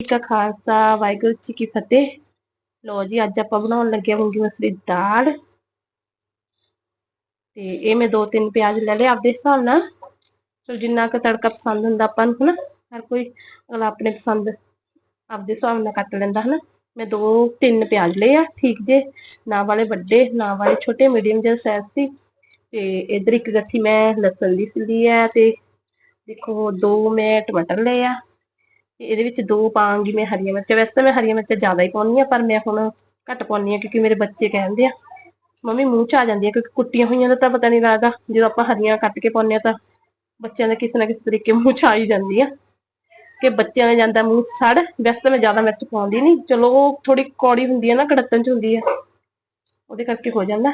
ਜੀ ਕਾ ਖਾਲਸਾ, ਵਾਹਿਗੁਰੂ ਜੀ ਕੀ ਫਤਿਹ। ਲੋ ਜੀ, ਅੱਜ ਆਪਾਂ ਬਣਾਉਣ ਲੱਗੇ ਹਾਂ ਮੂੰਗੀ ਮਸਰੀ ਦਾਲ। ਤੇ ਇਹ ਮੈਂ ਦੋ ਤਿੰਨ ਪਿਆਜ਼ ਲੈ ਲਏ ਆਪਦੇ ਹਿਸਾਬ ਨਾਲ। ਚਲ, ਜਿੰਨਾ ਕੁ ਤੜਕਾ ਪਸੰਦ ਹੁੰਦਾ ਆਪਾਂ ਨੂੰ, ਹਨਾ? ਹਰ ਕੋਈ ਅਗਲਾ ਆਪਣੇ ਪਸੰਦ ਆਪਦੇ ਹਿਸਾਬ ਨਾਲ ਕੱਟ ਲੈਂਦਾ, ਹਨਾ? ਮੈਂ ਦੋ, ਤਿੰਨ ਪਿਆਜ਼ ਲਏ ਆ, ਠੀਕ ਜੇ? ਨਾ ਵਾਲੇ ਵੱਡੇ, ਨਾ ਵਾਲੇ ਛੋਟੇ, ਮੀਡੀਅਮ ਜਿਹੇ ਸਾਈਜ਼ ਸੀ ਤੇ ਇਧਰ ਇੱਕ ਗੱਠੀ ਮੈਂ ਲਸਣ ਦੀ ਲਈ ਆ ਤੇ ਦੇਖੋ, ਦੋ ਮੈਂ ਟਮਾਟਰ ਲਏ ਆ। ਇਹਦੇ ਵਿੱਚ ਦੋ ਪਾਵਾਂਗੀ ਮੈਂ ਹਰੀਆਂ ਮਿਰਚਾਂ। ਵੈਸੇ ਤਾਂ ਮੈਂ ਹਰੀਆਂ ਮਿਰਚਾਂ ਜ਼ਿਆਦਾ ਹੀ ਪਾਉਣੀ ਆ ਪਰ ਮੈਂ ਹੁਣ ਘੱਟ ਪਾਉਣੀ ਆ ਕਿਉਂਕਿ ਮੇਰੇ ਬੱਚੇ ਕਹਿੰਦੇ ਆ, ਮੰਮੀ, ਮੂੰਹ ਚ ਆ ਜਾਂਦੀ ਆ ਕਿਉਂਕਿ ਕੁੱਟੀਆਂ ਹੋਈਆਂ ਦਾ ਤਾਂ ਪਤਾ ਨਹੀਂ ਲੱਗਦਾ, ਜਦੋਂ ਆਪਾਂ ਹਰੀਆਂ ਕੱਟ ਕੇ ਪਾਉਂਦੇ ਆ ਤਾਂ ਬੱਚਿਆਂ ਦਾ ਕਿਸੇ ਨਾ ਕਿਸੇ ਤਰੀਕੇ ਮੂੰਹ ਚ ਆ ਹੀ ਜਾਂਦੀ ਆ। ਕਿ ਬੱਚਿਆਂ ਦਾ ਜਾਂਦਾ ਮੂੰਹ ਸੜ, ਵੈਸੇ ਤਾਂ ਮੈਂ ਜ਼ਿਆਦਾ ਮਿਰਚ ਪਾਉਂਦੀ ਨਹੀਂ। ਚਲੋ, ਉਹ ਥੋੜੀ ਕੌੜੀ ਹੁੰਦੀ ਆ ਨਾ ਕੜਤਨ ਚ ਹੁੰਦੀ ਆ ਉਹਦੇ ਕਰਕੇ ਹੋ ਜਾਂਦਾ।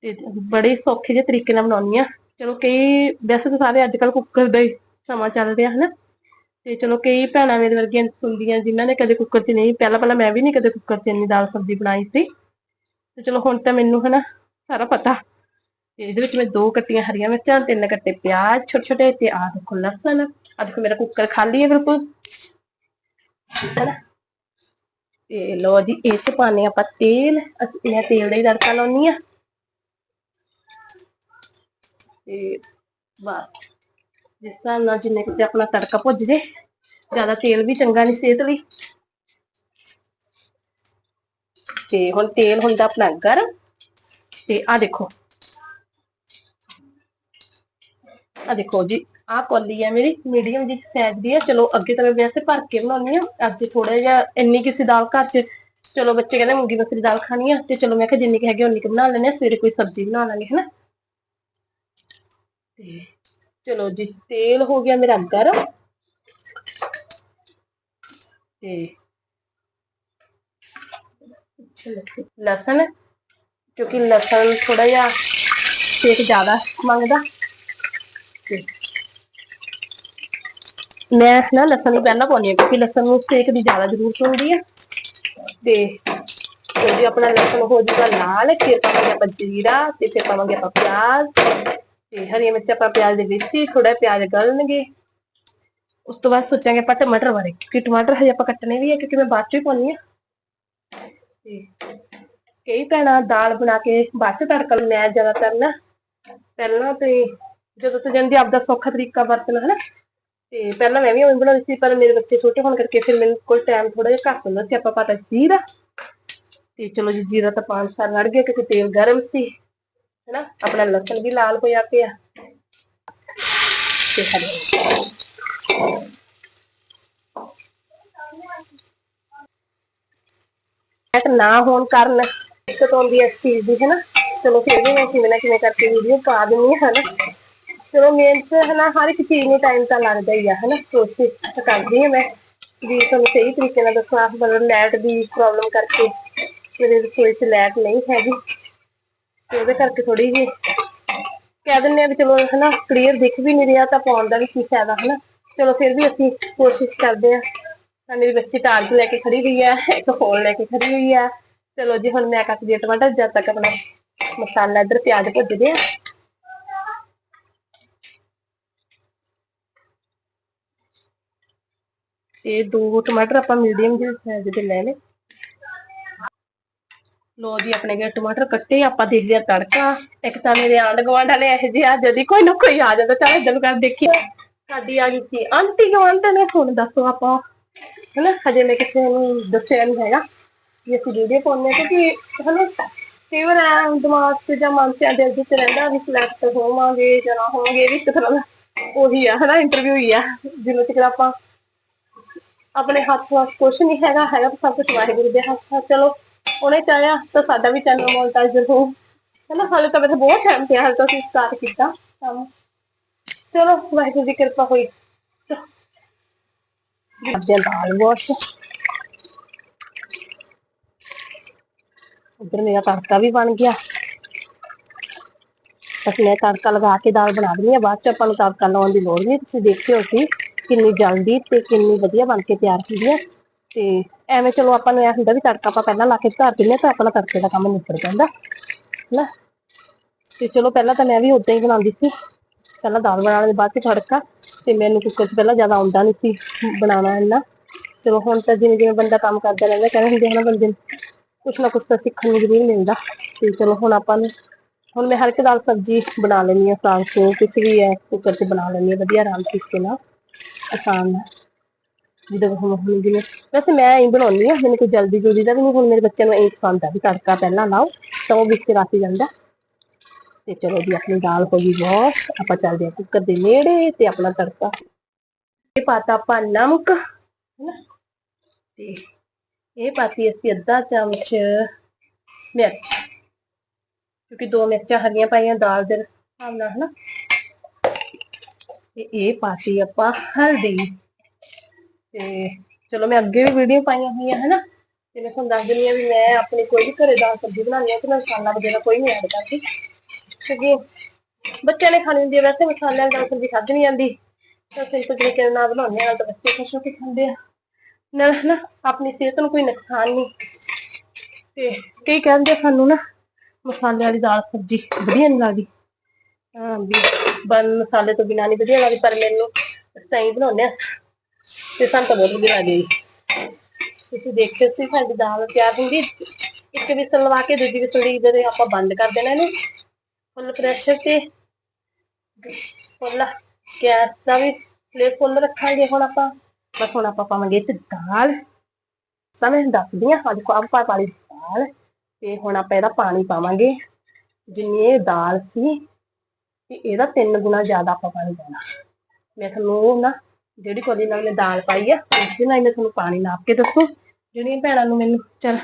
ਤੇ ਬੜੇ ਸੌਖੇ ਜਿਹੇ ਤਰੀਕੇ ਨਾਲ ਬਣਾਉਣੀ ਆ ਚਲੋ, ਕਈ, ਵੈਸੇ ਤਾਂ ਸਾਰੇ ਅੱਜ ਕੱਲ ਕੁੱਕਰ ਦਾ ਹੀ ਸਮਾਂ ਚੱਲ ਰਿਹਾ, ਹਨਾ? ਤੇ ਚਲੋ ਕਈ ਭੈਣਾਂ ਮੇਰੇ ਵਰਗੀਆਂ ਹੁੰਦੀਆਂ ਜਿਨ੍ਹਾਂ ਨੇ ਕਦੇ ਕੁੱਕਰ 'ਚ ਨਹੀਂ, ਪਹਿਲਾਂ ਪਹਿਲਾਂ ਮੈਂ ਵੀ ਨਹੀਂ ਕਦੇ ਕੁੱਕਰ 'ਚ ਇੰਨੀ ਦਾਲ ਸਬਜ਼ੀ ਬਣਾਈ ਸੀ। ਤੇ ਚਲੋ ਹੁਣ ਤਾਂ ਮੈਨੂੰ ਹਨਾ ਸਾਰਾ ਪਤਾ। ਤੇ ਇਹਦੇ ਵਿੱਚ ਮੈਂ ਦੋ ਕੱਟੀਆਂ ਹਰੀਆਂ ਮਿਰਚਾਂ, ਤਿੰਨ ਕੱਟੇ ਪਿਆਜ਼ ਛੋਟੇ ਛੋਟੇ ਤੇ ਆਹ ਦੇਖੋ ਲਸਣ। ਆਹ ਦੇਖੋ ਮੇਰਾ ਕੁੱਕਰ ਖਾਲੀ ਹੈ ਬਿਲਕੁਲ। ਠੀਕ ਤੇ ਲੋ ਜੀ, ਇਹ ਚ ਪਾਣੇ ਆਪਾਂ ਤੇਲ। ਅਸੀਂ ਇਹ ਤੇਲ ਦਾ ਹੀ ਤੜਕਾ ਲਾਉਣੀ ਆ ਤੇ ਬਸ। ਜਿਸ ਤਰ੍ਹਾਂ ਨਾਲ ਜਿੰਨੇ ਕੁ ਚ ਆਪਣਾ ਤੜਕਾ ਭੁੱਜ ਜੇ, ਜ਼ਿਆਦਾ ਤੇਲ ਵੀ ਚੰਗਾ ਨਹੀਂ ਸਿਹਤ ਲਈ ਤੇ ਹੁਣ ਤੇਲ ਹੁੰਦਾ ਆਪਣਾ ਗਰਮ, ਤੇ ਆ ਦੇਖੋ। ਆ ਦੇਖੋ ਜੀ ਆ ਕੋਲੀ ਹੈ ਮੇਰੀ, ਮੀਡੀਅਮ ਜੀ ਸਾਈਜ਼ ਦੀ ਹੈ ਚਲੋ ਅੱਗੇ ਤਾਂ ਮੈਂ ਵੈਸੇ ਭਰ ਕੇ ਬਣਾਉਣੀ ਆ ਅੱਜ ਥੋੜਾ ਜਿਹਾ ਇੰਨੀ ਕਿਸੇ ਦਾਲ ਘਰ ਚ, ਚਲੋ ਬੱਚੇ ਕਹਿੰਦੇ ਮੂੰਗੀ ਮਸਰੀ ਦਾਲ ਖਾਣੀ ਆ। ਤੇ ਚਲੋ ਮੈਂ ਕਿਹਾ ਜਿੰਨੀ ਕਿ ਹੈਗੀ ਉਨੀ ਕਿ ਬਣਾ ਲੈਣੇ ਆ ਸਵੇਰੇ ਕੋਈ ਸਬਜ਼ੀ ਬਣਾ ਲਾਂਗੇ, ਹਨਾ? ਤੇ ਚਲੋ ਜੀ ਤੇਲ ਹੋ ਗਿਆ ਮੇਰਾ ਗਰਮ ਤੇ ਲਸਣ ਕਿਉਂਕਿ ਲਸਣ ਥੋੜਾ ਜਿਹਾ ਸੇਕ ਜ਼ਿਆਦਾ ਮੰਗਦਾ ਤੇ ਮੈਂ ਨਾ ਲਸਣ ਨੂੰ ਪਹਿਲਾਂ ਪਾਉਣੀ ਹੈ ਕਿਉਂਕਿ ਲਸਣ ਨੂੰ ਸੇਕ ਦੀ ਜ਼ਿਆਦਾ ਜ਼ਰੂਰਤ ਹੁੰਦੀ ਹੈ ਤੇ ਜੇ ਆਪਣਾ ਲਸਣ ਹੋ ਜੂਗਾ ਲਾਲ ਫਿਰ ਪਾਵਾਂਗੇ ਆਪਾਂ ਜੀਰਾ ਤੇ ਹਰੀਆਂ ਮਿਰਚਾਂ ਆਪਾਂ ਪਿਆਜ਼ ਦੇ ਵਿੱਚ ਹੀ ਥੋੜਾ ਪਿਆਜ਼ ਗਲਣਗੇ। ਉਸ ਤੋਂ ਬਾਅਦ ਸੋਚਾਂਗੇ ਆਪਾਂ ਟਮਾਟਰ ਬਾਰੇ, ਕਿਉਂਕਿ ਟਮਾਟਰ ਹਜੇ ਆਪਾਂ ਕੱਟਣੇ ਵੀ ਹੈ ਕਿਉਂਕਿ ਮੈਂ ਬਾਅਦ ਚ ਹੀ ਪਾਉਣੀ ਆ ਤੇ ਕਈ ਭੈਣਾਂ ਦਾਲ ਬਣਾ ਕੇ ਬਾਅਦ ਚ ਤੜਕਾ ਮੈਂ ਜ਼ਿਆਦਾਤਰ ਨਾ। ਪਹਿਲਾਂ ਤੇ ਜਦੋਂ ਤੇ ਜਾਂਦੀ ਆਪਦਾ ਸੌਖਾ ਤਰੀਕਾ ਵਰਤਣਾ, ਹਨਾ? ਤੇ ਪਹਿਲਾਂ ਮੈਂ ਵੀ ਉਵੇਂ ਬਣਾਉਂਦੀ ਸੀ, ਪਰ ਮੇਰੇ ਬੱਚੇ ਛੋਟੇ ਹੋਣ ਕਰਕੇ ਫਿਰ ਮੈਨੂੰ ਕੋਲ ਟਾਈਮ ਥੋੜਾ ਜਿਹਾ ਘੱਟ ਹੁੰਦਾ ਸੀ, ਆਪਾਂ ਪਤਾ ਜੀਰਾ। ਤੇ ਚਲੋ ਜੀ ਜੀਰਾ ਤਾਂ ਪੰਜ ਸਾਲ ਲੜ ਗਿਆ, ਕਿਉਂਕਿ ਤੇਲ ਗਰਮ ਸੀ। ਹੈਨਾ ਆਪਣਾ ਲਸਣ ਵੀ ਲਾਲ ਹੋਇਆ ਪਿਆ ਤੇ ਹਰੀ ਨਾ ਹੋਣ ਕਾਰਨ ਦਿੱਕਤ ਆਉਂਦੀ ਹੈ ਇਸ ਚੀਜ਼ ਦੀ ਹੈਨਾ ਚਲੋ ਫਿਰ ਵੀ ਮੈਂ ਕਿਵੇਂ ਨਾ ਕਿਵੇਂ ਕਰਕੇ ਵੀਡੀਓ ਪਾ ਦਿੰਨੀ ਹਾਂ ਹਨਾ ਚਲੋ ਮਿਹਨਤ ਹਨਾ ਹਰ ਇੱਕ ਚੀਜ਼ ਨੂੰ ਟਾਈਮ ਤਾਂ ਲੱਗਦਾ ਹੀ ਆ ਹਨਾ ਕੋਸ਼ਿਸ਼ ਤਾਂ ਕਰਦੀ ਹਾਂ ਮੈਂ ਵੀ ਤੁਹਾਨੂੰ ਸਹੀ ਤਰੀਕੇ ਨਾਲ ਦੱਸਣਾ ਮਤਲਬ ਲਾਈਟ ਦੀ ਪ੍ਰੋਬਲਮ ਕਰਕੇ ਮੇਰੇ ਰਸੋਈ 'ਚ ਲਾਈਟ ਨਹੀਂ ਹੈਗੀ ਤੇ ਉਹਦੇ ਕਰਕੇ ਥੋੜੀ ਜਿਹੀ ਕਹਿ ਦਿੰਦੇ ਆ ਵੀ ਚਲੋ ਹਨਾ ਕਲੀਅਰ ਦਿਖ ਵੀ ਨਹੀਂ ਰਿਹਾ ਤਾਂ ਪਾਉਣ ਦਾ ਵੀ ਕੀ ਫਾਇਦਾ ਹਨਾ। ਚਲੋ ਫਿਰ ਵੀ ਅਸੀਂ ਕੋਸ਼ਿਸ਼ ਕਰਦੇ ਆ ਤਾਂ ਮੇਰੀ ਬੱਚੀ ਟਾਰਚ ਲੈ ਕੇ ਖੜੀ ਹੋਈ ਆ ਇੱਕ ਫੋਨ ਲੈ ਕੇ ਖੜੀ ਹੋਈ ਆ ਚਲੋ ਜੀ, ਹੁਣ ਮੈਂ ਕੱਟਦੀ ਆ ਟਮਾਟਰ, ਜਦ ਤੱਕ ਆਪਣਾ ਮਸਾਲਾ ਇੱਧਰ ਪਿਆਜ਼ ਭੁੱਜਦੇ ਆ ਇਹ ਦੋ ਟਮਾਟਰ ਆਪਾਂ ਮੀਡੀਅਮ ਜਿਹੇ ਸਾਈਜ਼ ਦੇ ਲੈ ਲਏ। ਲੋ ਜੀ, ਆਪਣੇ ਗਏ ਟਮਾਟਰ ਕੱਟੇ, ਆਪਾਂ ਦੇਖ ਲਿਆ ਤੜਕਾ। ਇੱਕ ਤਾਂ ਮੇਰੇ ਆਂਡ ਗਵਾਂਡ ਵਾਲੇ ਇਹ ਜਿਹਾ ਜਦੀ ਕੋਈ ਨਾ ਕੋਈ ਆ ਜਾਂਦਾ ਚਾਹੇ ਇਧਰ ਕਰ ਦੇਖੀ। ਸਾਡੀ ਆ ਗਈ ਸੀ, ਆਂਟੀ ਗਵਾਂਡ ਨੇ ਹੁਣ ਦੱਸੋ ਆਪਾਂ। ਹਨਾ, ਹਜੇ ਮੈਂ ਕਿਸੇ ਨੂੰ ਦੱਸਿਆ ਨਹੀਂ ਹੈਗਾ ਕਿ ਅਸੀਂ ਵੀਡੀਓ ਪਾਉਂਦੇ ਹਾਂ, ਕਿਉਂਕਿ ਹਨਾ, ਕਈ ਵਾਰ ਦਿਮਾਗ 'ਚ ਜਾਂ ਮਨ 'ਚ ਆਦੇ ਜਿੱਤ ਰਹਿੰਦਾ ਵੀ ਸਿਲੈਕਟ ਹੋਵਾਂਗੇ ਜਾਂ ਨਾ ਹੋਵਾਂਗੇ, ਵੀ ਇੱਕ ਤਰ੍ਹਾਂ ਦਾ ਉਹੀ ਆ, ਹਨਾ ਇੰਟਰਵਿਊ ਹੀ ਆ, ਜਿਵੇਂ ਕਿ ਆਪਾਂ ਆਪਣੇ ਹੱਥ ਵਾਸ ਕੁਝ ਨਹੀਂ ਹੈਗਾ ਹੈਗਾ ਤਾਂ ਸਭ ਕੁਝ ਵਾਹਿਗੁਰੂ ਦੇ ਹੱਥ ਆ, ਚਲੋ। ਉਹਨੇ ਚਾਹਿਆ ਤਾਂ ਸਾਡਾ ਵੀ ਚੈਨਲ ਮੋਨਟਾਈਜ਼ਰ ਹੋ ਹਨਾ ਹਾਲੇ ਤਾਂ ਮੈਨੂੰ ਬਹੁਤ ਟਾਈਮ ਪਿਆ, ਹਾਲੇ ਤਾਂ ਅਸੀਂ ਸਟਾਰਟ ਕੀਤਾ ਕੰਮ। ਚਲੋ, ਵਾਹਿਗੁਰੂ ਦੀ ਕਿਰਪਾ ਹੋਈ। ਅੱਗੇ ਦਾਲ ਵਾਸ਼ ਉਧਰ ਮੇਰਾ ਤੜਕਾ ਵੀ ਬਣ ਗਿਆ। ਬਸ ਮੈਂ ਤੜਕਾ ਲਗਾ ਕੇ ਦਾਲ ਬਣਾ ਦਿੰਦੀ ਆ ਬਾਅਦ ਚ ਆਪਾਂ ਨੂੰ ਤੜਕਾ ਲਾਉਣ ਦੀ ਲੋੜ ਨਹੀਂ। ਤੁਸੀਂ ਦੇਖਿਓ ਸੀ ਕਿੰਨੀ ਜਲਦੀ ਤੇ ਕਿੰਨੀ ਵਧੀਆ ਬਣ ਕੇ ਤਿਆਰ ਹੁੰਦੀ ਹੈ। ਤੇ ਐਵੇਂ ਚਲੋ ਆਪਾਂ ਨੂੰ ਇਹ ਹੁੰਦਾ ਵੀ ਤੜਕਾ ਆਪਾਂ ਪਹਿਲਾਂ ਲਾ ਕੇ ਧਰ ਦਿੰਦੇ ਤਾਂ ਆਪਣਾ ਤੜਕੇ ਦਾ ਕੰਮ ਨਿਪਟ ਜਾਂਦਾ, ਹੈਨਾ? ਤੇ ਚਲੋ ਪਹਿਲਾਂ ਤਾਂ ਮੈਂ ਵੀ ਉਦਾਂ ਹੀ ਬਣਾਉਂਦੀ ਸੀ। ਪਹਿਲਾਂ ਦਾਲ ਬਣਾਉਣ ਦੇ ਬਾਅਦ ਚ ਤੜਕਾ, ਤੇ ਮੈਨੂੰ ਕੁੱਕਰ 'ਚ ਪਹਿਲਾਂ ਜ਼ਿਆਦਾ ਆਉਂਦਾ ਨਹੀਂ ਸੀ ਬਣਾਉਣਾ ਇੰਨਾ। ਚਲੋ ਹੁਣ ਤਾਂ ਜਿਵੇਂ ਜਿਵੇਂ ਬੰਦਾ ਕੰਮ ਕਰਦਾ ਰਹਿੰਦਾ, ਕਹਿੰਦੇ ਹੁੰਦੇ ਹਨ ਬੰਦੇ ਨੂੰ, ਕੁਛ ਨਾ ਕੁਛ ਤਾਂ ਸਿੱਖਣ ਨੂੰ ਜ਼ਰੂਰ ਮਿਲਦਾ। ਤੇ ਚਲੋ ਹੁਣ ਆਪਾਂ ਨੂੰ, ਹੁਣ ਮੈਂ ਹਰ ਇੱਕ ਦਾਲ ਸਬਜ਼ੀ ਬਣਾ ਲੈਂਦੀ ਹਾਂ, ਸਾਗ ਸੋ ਕੁਛ ਵੀ ਹੈ, ਕੁੱਕਰ 'ਚ ਬਣਾ ਲੈਂਦੀ ਹਾਂ, ਵਧੀਆ ਆਰਾਮ ਤਰੀਕੇ ਨਾਲ, ਆਸਾਨ ਨਾਲ। ਜਦੋਂ ਹੁਣ ਹੁਣ ਜਿਵੇਂ, ਵੈਸੇ ਮੈਂ ਹੀ ਬਣਾਉਂਦੀ ਹਾਂ, ਮੈਨੂੰ ਕੋਈ ਜਲਦੀ ਜਲਦੀ ਦਾ ਵੀ ਨਹੀਂ, ਹੁਣ ਮੇਰੇ ਬੱਚਿਆਂ ਨੂੰ ਇਹ ਪਸੰਦ ਆ ਵੀ ਤੜਕਾ ਪਹਿਲਾਂ ਲਾਓ, ਤਾਂ ਉਹ ਵਿੱਚ ਰੱਖ ਜਾਂਦਾ। ਤੇ ਚਲੋ ਜੀ, ਆਪਣੀ ਦਾਲ ਹੋ ਗਈ ਵਾਸ਼ ਆਪਾਂ ਚੱਲਦੇ ਹਾਂ ਕੁੱਕਰ ਦੇ ਨੇੜੇ ਤੇ ਆਪਣਾ ਤੜਕਾ। ਇਹ ਪਾਤਾ ਆਪਾਂ ਨਮਕ, ਹੈਨਾ? ਤੇ ਇਹ ਪਾਤੀ ਅਸੀਂ ਅੱਧਾ ਚਮਚ ਮਿਰਚ, ਕਿਉਂਕਿ ਦੋ ਮਿਰਚਾਂ ਹਰੀਆਂ ਪਾਈਆਂ ਦਾਲ ਦੇ ਹਿਸਾਬ ਨਾਲ, ਹਨਾ? ਤੇ ਇਹ ਪਾਤੀ ਆਪਾਂ ਹਲਦੀ। ਤੇ ਚਲੋ ਮੈਂ ਅੱਗੇ ਵੀ ਵੀਡੀਓ ਪਾਈਆਂ ਹੋਈਆਂ, ਹਨਾ? ਤੇ ਮੈਂ ਤੁਹਾਨੂੰ ਦੱਸ ਦਿੰਦੀ ਆ ਵੀ ਮੈਂ ਆਪਣੀ ਕੋਈ ਵੀ ਘਰੇ ਦਾਲ ਸਬਜ਼ੀ ਬਣਾਉਣੀ ਆ ਤੇ ਮੈਂ ਮਸਾਲਾ ਵਗੈਰਾ ਕੋਈ ਨਹੀਂ ਐਡ ਕਰਦੀ। ਕਿਉਂਕਿ ਬੱਚਿਆਂ ਨੇ ਖਾਣੀ ਹੁੰਦੀ ਹੈ, ਵੈਸੇ ਮਸਾਲਿਆਂ ਨਾਲ ਦਾਲ ਸਬਜ਼ੀ ਖਾਧੀ ਨਹੀਂ ਜਾਂਦੀ। ਤਾਂ ਸਿੰਪਲ ਤਰੀਕੇ ਨਾਲ ਬਣਾਉਂਦੇ ਆ ਤਾਂ ਬੱਚੇ ਖੁਸ਼ ਹੋ ਕੇ ਖਾਂਦੇ ਆ। ਨਾਲ, ਹਨਾ? ਆਪਣੀ ਸਿਹਤ ਨੂੰ ਕੋਈ ਨੁਕਸਾਨ ਨਹੀਂ। ਤੇ ਕਈ ਕਹਿੰਦੇ ਸਾਨੂੰ ਨਾ, ਮਸਾਲੇ ਵਾਲੀ ਦਾਲ ਸਬਜ਼ੀ ਵਧੀਆ ਨਹੀਂ ਲੱਗਦੀ। ਹਾਂ ਵੀ ਬਨ ਮਸਾਲੇ ਤੋਂ ਬਿਨਾਂ ਨਹੀਂ ਵਧੀਆ ਲੱਗਦੀ, ਪਰ ਮੈਨੂੰ ਸਹੀ ਬਣਾਉਂਦੇ ਆ ਤੇ ਸਾਨੂੰ ਤਾਂ ਬਹੁਤ ਵਧੀਆ ਲੱਗਦੀ ਤੁਸੀਂ ਦੇਖਦੇ ਸੀ ਸਾਡੀ ਦਾਲ ਤਿਆਰ ਹੁੰਦੀ ਇੱਕ ਵਿਸਲ ਲਵਾ ਕੇ ਦੂਜੀ ਵਿਸਲ ਦੀ ਜਦੋਂ ਆਪਾਂ ਬੰਦ ਕਰ ਦੇਣਾ ਇਹਨੂੰ, ਫੁੱਲ ਪ੍ਰੈਸ਼ਰ ਤੇ ਫੁੱਲ ਗੈਸ ਦਾ ਵੀ ਫਲੇਮ ਫੁੱਲ ਰੱਖਾਂਗੇ ਹੁਣ ਆਪਾਂ। ਬਸ ਹੁਣ ਆਪਾਂ ਪਾਵਾਂਗੇ ਇਹ 'ਚ ਦਾਲ। ਤਾਂ ਮੈਂ ਦੱਸਦੀ ਹਾਂ, ਅੱਜ ਕੋ ਆਪਾਂ ਪਾ ਦਾਲ। ਤੇ ਹੁਣ ਆਪਾਂ ਇਹਦਾ ਪਾਣੀ ਪਾਵਾਂਗੇ। ਜਿੰਨੀ ਇਹ ਦਾਲ ਸੀ, ਤੇ ਇਹਦਾ ਤਿੰਨ ਗੁਣਾ ਜ਼ਿਆਦਾ ਆਪਾਂ ਪਾਣੀ ਪਾਉਣਾ। ਮੈਂ ਤੁਹਾਨੂੰ ਨਾ ਜਿਹੜੀ ਕੋਲੀ ਨਾਲ ਮੈਂ ਦਾਲ ਪਾਈ ਆ ਉਸਦੇ ਨਾਲ ਹੀ ਤੁਹਾਨੂੰ ਪਾਣੀ ਨਾਪ ਕੇ ਦੱਸੋ। ਜਿਹੜੀਆਂ ਭੈਣਾਂ ਨੂੰ ਮੈਨੂੰ, ਚਲ,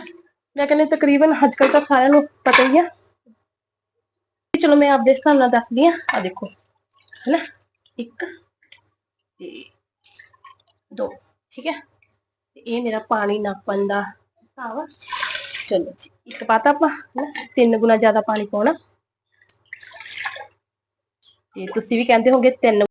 ਮੈਂ ਕਹਿੰਦੀ ਤਕਰੀਬਨ ਅੱਜ ਕੱਲ੍ਹ ਤਾਂ ਸਾਰਿਆਂ ਨੂੰ ਪਤਾ ਹੀ ਆ। ਚਲੋ ਮੈਂ ਆਪਦੇ ਹਿਸਾਬ ਨਾਲ ਦੱਸਦੀ ਆ ਆ ਦੇਖੋ, ਹੈਨਾ? ਇੱਕ, ਤੇ ਦੋ, ਠੀਕ ਹੈ ਇਹ ਮੇਰਾ ਪਾਣੀ ਨਾਪਣ ਦਾ ਹਿਸਾਬ ਆ। ਚਲੋ ਜੀ, ਇੱਕ ਪਾਤਾ ਆਪਾਂ, ਹੈਨਾ? ਤਿੰਨ ਗੁਣਾ ਜ਼ਿਆਦਾ ਪਾਣੀ ਪਾਉਣਾ। ਤੇ ਤੁਸੀਂ ਵੀ ਕਹਿੰਦੇ ਹੋਗੇ ਤਿੰਨ